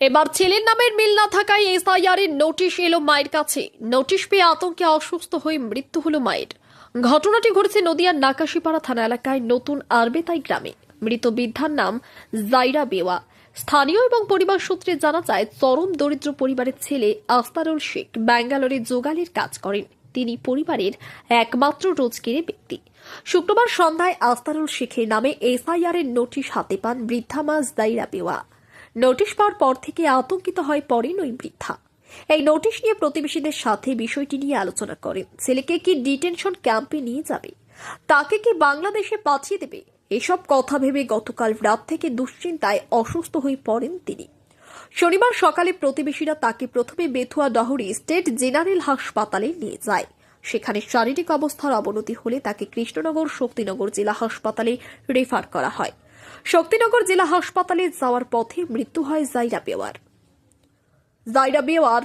এবার ছেলের নামের মিল না থাকায় এসআইআর এর নোটিশ এলো মায়ের কাছে। নোটিশ পেয়ে আতঙ্কে অসুস্থ হয়ে মৃত্যু হলো মায়ের। ঘটনাটি ঘটেছে নদিয়ার নাকাশিপাড়া থানা এলাকায় নতুন আরবেতাই গ্রামে। মৃত বৃদ্ধার নাম জাইরা বেওয়া। স্থানীয় এবং পরিবার সূত্রে জানা যায়, চরম দরিদ্র পরিবারের ছেলে আস্তারুল শেখ ব্যাঙ্গালোরে যোগালির কাজ করেন। তিনি পরিবারের একমাত্র রোজগেরে ব্যক্তি। শুক্রবার সন্ধ্যায় আস্তারুল শেখের নামে এসআইআর এর নোটিশ হাতে পান বৃদ্ধা মা জাইরা বেওয়া। নোটিশ পাওয়ার পর থেকে আতঙ্কিত হয় পড়েন ওই বৃদ্ধা। এই নোটিশ নিয়ে প্রতিবেশীদের সাথে বিষয়টি নিয়ে আলোচনা করেন ছেলেকে কি ডিটেনশন ক্যাম্পে নিয়ে যাবে? তাকে কি বাংলাদেশে পাঠিয়ে দেবে? এসব কথা ভেবে গতকাল রাত থেকে দুশ্চিন্তায় অসুস্থ হয়ে পড়েন তিনি। শনিবার সকালে প্রতিবেশীরা তাকে প্রথমে বেথুয়া ডহরি স্টেট জেনারেল হাসপাতালে নিয়ে যায়। সেখানে শারীরিক অবস্থার অবনতি হলে তাকে কৃষ্ণনগর, শক্তিনগর জেলা হাসপাতালে রেফার করা হয়। শক্তিনগর জেলা হাসপাতালে যাওয়ার পথে মৃত্যু হয় জাইরা বেওয়ার। জাইরা বেওয়ার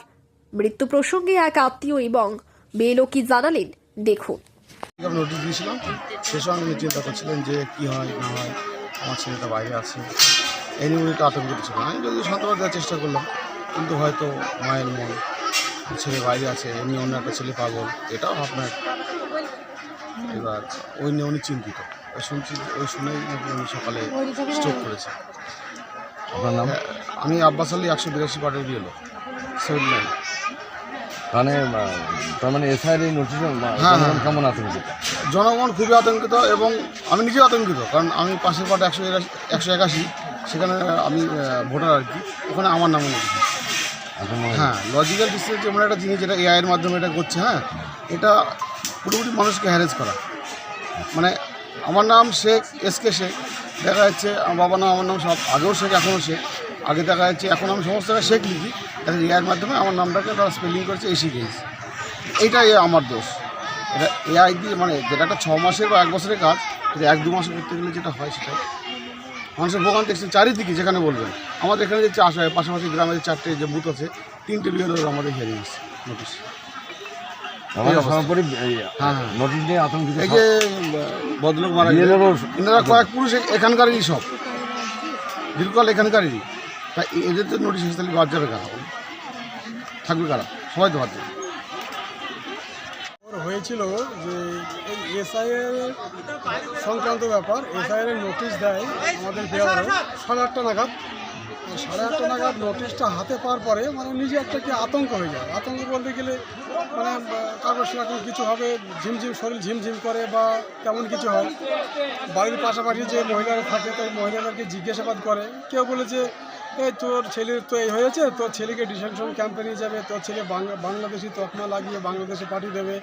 মৃত্যু প্রসঙ্গে এক আত্মীয় এবং বেলো কি জানালেন, দেখুন। আমি নোটিশ দিয়েছিলাম সে সময় উনি চিন্তা করছিলেন যে কী হয়, না হয়, আমার ছেলেটা বাইরে আছে। এই নিয়ে একটু আতঙ্কিত ছিলেন আমি যদি সান্ত্বনা দেওয়ার চেষ্টা করলাম, কিন্তু হয়তো মায়ের মন, ছেলে বাইরে আছে, এমনি অন্য একটা ছেলে পাগল এটাও আপনার এবার, ওই নিয়ে উনি চিন্তিত। শুনছি ওই শুনেই নাকি উনি সকালে স্ট্রোক করেছে। আপনার নাম? আমি আব্বাস আলী একশো বিরাশি পার্টের বিয়েলো সেভেন নাইন। মানে তার মানে এসআইআর এই নোটিশ হ্যাঁ, হ্যাঁ। কেমন আতঙ্কিত? জনগণ খুবই আতঙ্কিত এবং আমি নিজেও আতঙ্কিত কারণ আমি পাশের পাটে একশো একশো একাশি সেখানে আমি ভোটার আর কি ওখানে আমার নামে এখন হ্যাঁ লজিক্যাল ডিস্ট্রিক্ট এমন একটা জিনিস যেটা এআইয়ের মাধ্যমে এটা করছে হ্যাঁ এটা পুরোপুরি মানুষকে হ্যারেজ করা। মানে আমার নাম শেখ এস কে শেখ। দেখা যাচ্ছে আমার বাবার নাম, আমার নাম সব আগেও শেখ, এখনও শেখ। আগে দেখা যাচ্ছে, এখন আমি সমস্ত জায়গায় শেখ লিখি। এখন এআইয়ের মাধ্যমে আমার নামটাকে তারা স্পেলিং করেছে এসি গেস এইটাই আমার দোষ। এটা এআই দিয়ে মানে যেটা একটা ছ মাসের বা এক বছরের কাজ, এটা এক দু মাসে করতে গেলে যেটা হয় সেটা মানুষের ভোগান্তি এসছে চারিদিকে, যেখানে বলবেন। আমাদের এখানে যে চাষ হয়, পাশাপাশি গ্রামের চারটে যে বুথ আছে, তিনটে বিএলওর আমাদের এসছে নোটিশ এই হ্যাঁ, হ্যাঁ। যে মারা এনারা কয়েক পুরুষ এখানকারই সব। দীর্ঘকাল এখানকারই। এদের তো নোটিশ তাহলে বাদ যাবে কারা? থাকবে কারা? সবাই তো বাদ যাবে। হয়েছিল যে এই এসআইয়ের সংক্রান্ত ব্যাপার এসআইয়ের নোটিশ দেয় আমাদের দেওয়ারে সাড়ে আটটা নাগাদ সাড়ে আটটা নাগাদ নোটিশটা হাতে পাওয়ার পরে মানে নিজে একটা কি আতঙ্ক হয়ে যায়। আতঙ্ক বলতে গেলে মানে কাগজ সেরকম কিছু হবে ঝিমঝিম শরীর ঝিমঝিম করে বা তেমন কিছু হয়। বাড়ির পাশাপাশি যে মহিলারা থাকে তো মহিলাদেরকে জিজ্ঞাসাবাদ করে। কেউ বলেছে এই তোর ছেলের তো এই হয়েছে তোর ছেলেকে ডিটেনশন ক্যাম্পে নিয়ে যাবে তোর ছেলে বাংলা বাংলাদেশি তকমা লাগিয়ে বাংলাদেশে পাঠিয়ে দেবে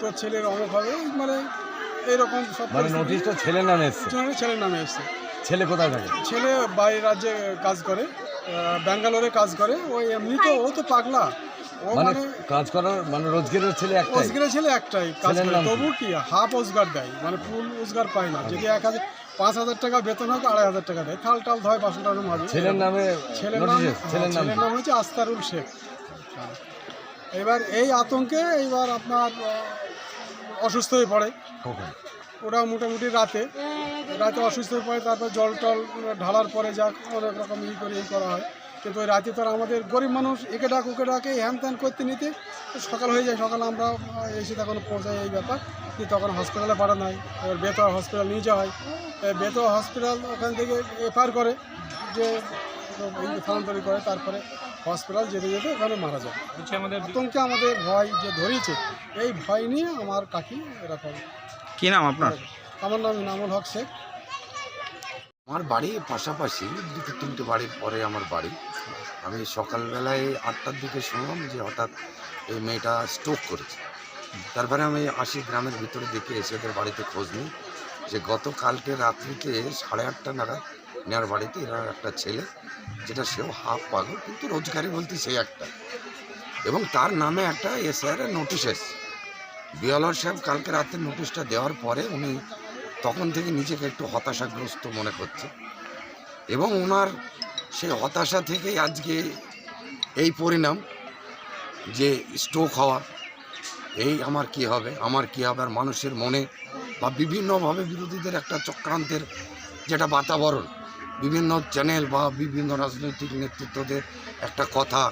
তোর ছেলের অমুক হবে। মানে এইরকম সব মানে নোটিশটা ছেলের নামে এসছে। ছেলের নামে এসছে। ছেলে কোথায় থাকে? ছেলে বাইরের রাজ্যে কাজ করে ব্যাঙ্গালোরে কাজ করে। ওই এমনি তো ও তো পাগলা। ও মানে মানে কাজ করার মানে রোজগারের ছেলে একটাই? রোজগারের ছেলে একটাই কাজ করে। তবু কি হাফ রোজগার দেয় মানে ফুল রোজগার পায় না। যদি এক হাজার পাঁচ হাজার টাকা বেতন হয় আড়াই হাজার টাকা দেয়। থাল টাল ধয় বাসন টাল মাঝে ছেলের নামে ছেলের নাম ছেলের নাম হচ্ছে আস্তারুল শেখ। হ্যাঁ। এবার এই আতঙ্কে এইবার আপনার অসুস্থ হয়ে পড়ে। কখন? ওরা মোটামুটি রাতে রাতে অসুস্থ হয়ে পড়ে তারপর জল টল ঢালার পরে যা অনেক রকম ই করে এই করা হয়। কিন্তু ওই রাতে তো আর আমাদের গরিব মানুষ একে ডাক ওকে ডাকে হ্যান ত্যান করতে নিতে সকাল হয়ে যায়। সকালে আমরা এসে তখন পৌঁছাই এই ব্যাপার কিন্তু তখন হসপিটালে পাঠানো হয় এবার বেতোয়া হসপিটাল নিয়ে যাওয়া হয়। বেতোয়া হসপিটাল ওখান থেকে এফআইআর করে যে স্থানান্তরিত করে তারপরে হসপিটাল যেতে যেতে ওখানে মারা যায়। আতঙ্কে আমাদের ভয় যে ধরিয়েছে এই ভয় নিয়ে আমার কাকি এরকম কি নাম আপনার? আমার নাম ইনামুল হক শেখ। আমার বাড়ি পাশাপাশি দুটো তিনটে বাড়ির পরে আমার বাড়ি। আমি সকালবেলায় আটটার দিকে শুনলাম যে হঠাৎ এই মেয়েটা স্ট্রোক করেছে। তারপরে আমি আসি গ্রামের ভিতরে দেখে এসে ওদের বাড়িতে খোঁজ নিই যে গতকালকে রাত্রিতে সাড়ে আটটা নাগাদ নেওয়ার বাড়িতে এরা একটা ছেলে যেটা সেও হাফ পাগল কিন্তু রোজগারি বলতে সে একটা। এবং তার নামে একটা এসআইআর নোটিশ এসছে। বিয়ালর সাহেব কালকে রাতে নোটিশটা দেওয়ার পরে উনি তখন থেকে নিজেকে একটু হতাশাগ্রস্ত মনে করছে। এবং ওনার সেই হতাশা থেকেই আজকে এই পরিণাম যে স্ট্রোক হওয়া, এই আমার কি হবে, আমার কি হবে, আর মানুষের মনে বা বিভিন্নভাবে বিরোধীদের একটা চক্রান্তের যেটা বাতাবরণ, বিভিন্ন চ্যানেল বা বিভিন্ন রাজনৈতিক নেতৃত্বদের একটা কথা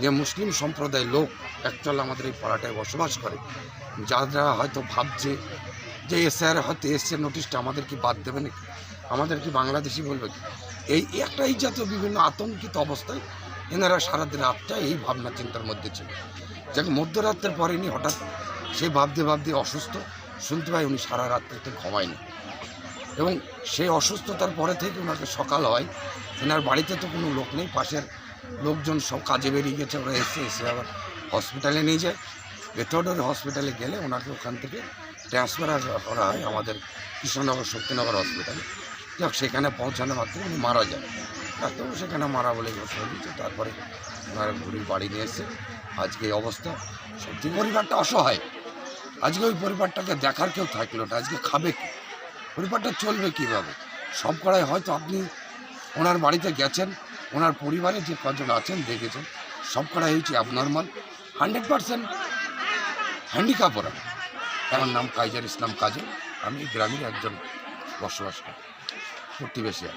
যে মুসলিম সম্প্রদায়ের লোক অ্যাকচুয়াল আমাদের এই পাড়াটায় বসবাস করে, যারা হয়তো ভাবছে যে এসআর হয়তো এসছে নোটিশটা আমাদের কি বাদ দেবে নাকি? আমাদের কি বাংলাদেশি বলবে কি? এই একটাই জাতীয় বিভিন্ন আতঙ্কিত অবস্থায় এনারা সারাদিন রাতটা এই ভাবনা চিন্তার মধ্যে ছিল। যাকে মধ্যরাত্রের পরে নি হঠাৎ সে ভাবতে ভাবতে অসুস্থ। শুনতে পাই উনি সারা রাত্রিতে ঘুমায়নি। এবং সেই অসুস্থতার পরে থেকে ওনাকে সকাল হয়। ওনার বাড়িতে তো কোনো লোক নেই, পাশের লোকজন সব কাজে বেরিয়ে গেছে, ওরা এসে এসে আবার হসপিটালে নিয়ে যায়। ভেতরের হসপিটালে গেলে ওনাকে ওখান থেকে ট্রান্সফার করা হয় আমাদের কৃষ্ণনগর শক্তিনগর হসপিটালে যাক, সেখানে পৌঁছানো মাত্র উনি মারা যায় ডাক্তারবাবু সেখানে মারা বলে ঘোষণা দিচ্ছে তারপরে ওনার ঘুরি বাড়ি নিয়ে এসে আজকে এই অবস্থা। সত্যি পরিবারটা অসহায়। আজকে ওই পরিবারটাকে দেখার কেউ থাকল না, আজকে খাবে কি? পরিবারটা চলবে কীভাবে? সব করায় হয়তো আপনি ওনার বাড়িতে গেছেন ওনার পরিবারে যে কজন আছেন, দেখেছেন সব করা হয়েছে অ্যাবনর্মাল হান্ড্রেড পার্সেন্ট হ্যান্ডিক্যাপ ওরা আমার নাম কাইজার ইসলাম কাজী আমি গ্রামের একজন বসবাস করি প্রতিবেশী আর।